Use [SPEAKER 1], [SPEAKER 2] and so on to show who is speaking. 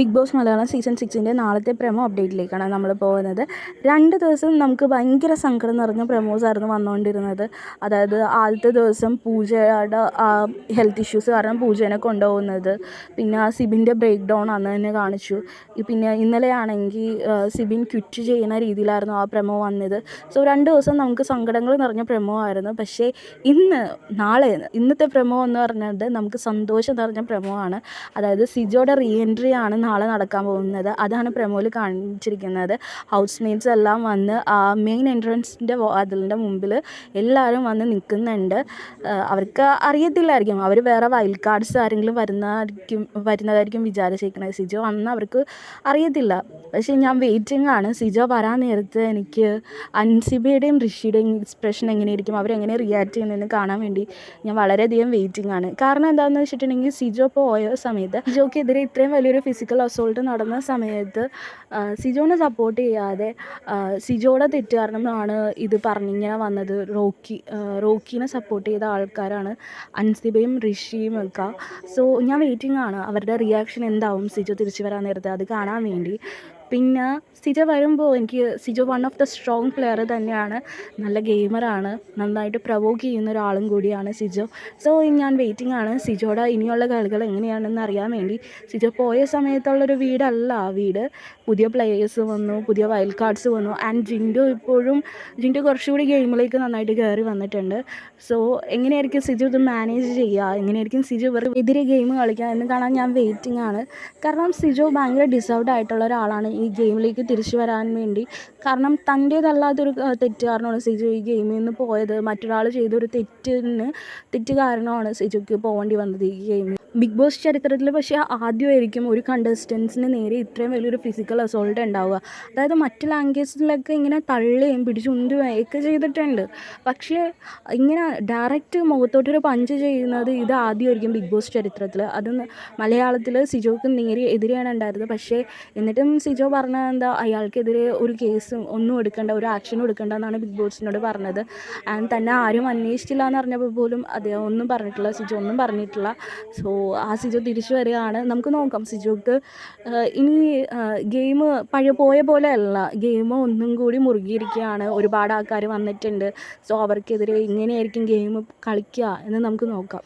[SPEAKER 1] Big Boss Malayalam season സിക്സിന്റെ നാളത്തെ promo അപ്ഡേറ്റിലേക്കാണ് നമ്മൾ പോകുന്നത്. രണ്ട് ദിവസം നമുക്ക് ഭയങ്കര സങ്കടം നിറഞ്ഞ പ്രമോസ് ആയിരുന്നു വന്നുകൊണ്ടിരുന്നത്. അതായത് ആദ്യത്തെ ദിവസം പൂജയുടെ ഹെൽത്ത് ഇഷ്യൂസ് കാരണം പൂജേനെ കൊണ്ടുപോകുന്നത്. പിന്നെ സിബിന്റെ ബ്രേക്ക് ഡൗൺ അന്ന് തന്നെ കാണിച്ചു. പിന്നെ ഇന്നലെയാണെങ്കിൽ സിബിൻ ക്വിറ്റ് ചെയ്യുന്ന രീതിയിലായിരുന്നു ആ പ്രമോ വന്നത്. സോ രണ്ട് ദിവസം നമുക്ക് സങ്കടങ്ങൾ നിറഞ്ഞ പ്രമോ ആയിരുന്നു. പക്ഷേ ഇന്ന് നാളെ ഇന്നത്തെ പ്രമോ എന്ന് പറഞ്ഞത് നമുക്ക് സന്തോഷം നിറഞ്ഞ പ്രമോ ആണ്. അതായത് സിജോയുടെ റീ എൻട്രി ആണ് നാളെ നടക്കാൻ പോകുന്നത്. അതാണ് പ്രമോയിൽ കാണിച്ചിരിക്കുന്നത്. ഹൗസ് മേറ്റ്സ് എല്ലാം വന്ന് ആ മെയിൻ എൻട്രൻസിന്റെ അതിലിന്റെ മുമ്പിൽ എല്ലാവരും വന്ന് നിൽക്കുന്നുണ്ട്. അവർക്ക് അറിയത്തില്ലായിരിക്കും. അവർ വേറെ വൈൽഡ് കാർഡ്സ് ആരെങ്കിലും വരുന്നതായിരിക്കും വരുന്നതായിരിക്കും വിചാരിച്ചിരിക്കുന്നത്. സിജോ വന്ന് അവർക്ക് അറിയത്തില്ല. പക്ഷേ ഞാൻ വെയിറ്റിംഗ് ആണ്. സിജോ വരാൻ നേരത്ത് എനിക്ക് അൻസിബയുടെയും ഋഷിയുടെയും എക്സ്പ്രഷൻ എങ്ങനെയായിരിക്കും അവരെങ്ങനെ റിയാക്ട് ചെയ്യുന്നതെന്ന് കാണാൻ വേണ്ടി ഞാൻ വളരെയധികം വെയിറ്റിംഗ് ആണ്. കാരണം എന്താണെന്ന് വെച്ചിട്ടുണ്ടെങ്കിൽ സിജോ പോയ സമയത്ത് സിജോക്കെതിരെ ഇത്രയും വലിയൊരു ഫിസിക്കൽ അസോൾട്ട് നടന്ന സമയത്ത് സിജോനെ സപ്പോർട്ട് ചെയ്യാതെ സിജോടെ തെറ്റ് കാരണമാണ് ഇത് പറഞ്ഞിങ്ങനെ വന്നത്. റോക്കി റോക്കീനെ സപ്പോർട്ട് ചെയ്ത ആൾക്കാരാണ് അൻസിബയും ഋഷിയും ഒക്കെ. സോ ഞാൻ വെയിറ്റിംഗ് ആണ്. അവരുടെ റിയാക്ഷൻ എന്താവും സിജോ തിരിച്ചു വരാൻ നേരത്തെ? അത് കാണാൻ വേണ്ടി. പിന്നെ സിജ വരുമ്പോൾ എനിക്ക് Sija one of the strong player തന്നെയാണ്. നല്ല ഗെയിമറാണ് നന്നായിട്ട് പ്രവോക്ക് ചെയ്യുന്ന ഒരാളും കൂടിയാണ് സിജോ. സോ ഞാൻ വെയിറ്റിംഗ് ആണ്. സിജോയുടെ ഇനിയുള്ള കളികൾ എങ്ങനെയാണെന്ന് അറിയാൻ വേണ്ടി സിജോ പോയ സമയത്തുള്ളൊരു വീടല്ല ആ വീട്. പുതിയ പ്ലേയേഴ്സ് വന്നു പുതിയ വൈൽഡ് കാർഡ്സ് വന്നു. ആൻഡ് ജിൻഡോ ഇപ്പോഴും ജിൻഡോ കുറച്ചുകൂടി ഗെയിമിലേക്ക് നന്നായിട്ട് കയറി വന്നിട്ടുണ്ട്. സോ എങ്ങനെയായിരിക്കും സിജു ഇത് മാനേജ് ചെയ്യുക? എങ്ങനെയായിരിക്കും സിജു ഇവർക്ക് എതിരെ ഗെയിം കളിക്കുക എന്ന് കാണാൻ ഞാൻ വെയിറ്റിംഗ് ആണ്. കാരണം സിജോ ഭയങ്കര ഡിസേർവ്ഡ് ആയിട്ടുള്ള ഒരാളാണ്. ഈ ഗെയിമിലേക്ക് തിരിച്ചു വരാൻ വേണ്ടി. കാരണം തന്റേതല്ലാത്തൊരു തെറ്റ് കാരണമാണ് സിജു ഈ ഗെയിമിൽ നിന്ന് പോയത്. മറ്റൊരാൾ ചെയ്തൊരു തെറ്റിന് തെറ്റ് കാരണമാണ് സിജുക്ക് പോകേണ്ടി വന്നത് ഈ ഗെയിമിൽ. ബിഗ് ബോസ് ചരിത്രത്തിൽ പക്ഷേ ആദ്യമായിരിക്കും ഒരു കണ്ടസ്റ്റൻസിന് നേരെ ഇത്രയും വലിയൊരു ഫിസിക്കൽ അസോൾട്ട് ഉണ്ടാവുക. അതായത് മറ്റ് ലാംഗ്വേജിലൊക്കെ ഇങ്ങനെ തള്ളുകയും പിടിച്ചുന്തുകയും ഒക്കെ ചെയ്തിട്ടുണ്ട്. പക്ഷേ ഇങ്ങനെ ഡയറക്റ്റ് മുഖത്തോട്ടൊരു പഞ്ച് ചെയ്യുന്നത് ഇത് ആദ്യമായിരിക്കും ബിഗ് ബോസ് ചരിത്രത്തിൽ അത് മലയാളത്തിൽ സിജോക്ക് നേരെ എതിരെയാണ് ഉണ്ടായിരുന്നത്. പക്ഷേ എന്നിട്ടും സിജോ പറഞ്ഞത് എന്താ അയാൾക്കെതിരെ ഒരു കേസും ഒന്നും എടുക്കേണ്ട ഒരു ആക്ഷനും എടുക്കേണ്ട എന്നാണ് ബിഗ് ബോസിനോട് പറഞ്ഞത്. ആൻഡ് തന്നെ ആരും അന്വേഷിച്ചില്ല എന്ന് പറഞ്ഞപ്പോൾ പോലും അദ്ദേഹം ഒന്നും പറഞ്ഞിട്ടില്ല സിജോ ഒന്നും പറഞ്ഞിട്ടില്ല. സോ ആ സിജു തിരിച്ചു വരികയാണ്. നമുക്ക് നോക്കാം സിജുക്ക് ഇനി ഗെയിം പഴയ പോയ പോലെ അല്ല. ഗെയിം ഒന്നും കൂടി മുറുകിയിരിക്കുകയാണ്. ഒരുപാട് ആൾക്കാർ വന്നിട്ടുണ്ട്. സോ അവർക്കെതിരെ ഇങ്ങനെയായിരിക്കും ഗെയിം കളിക്കുക എന്ന് നമുക്ക് നോക്കാം.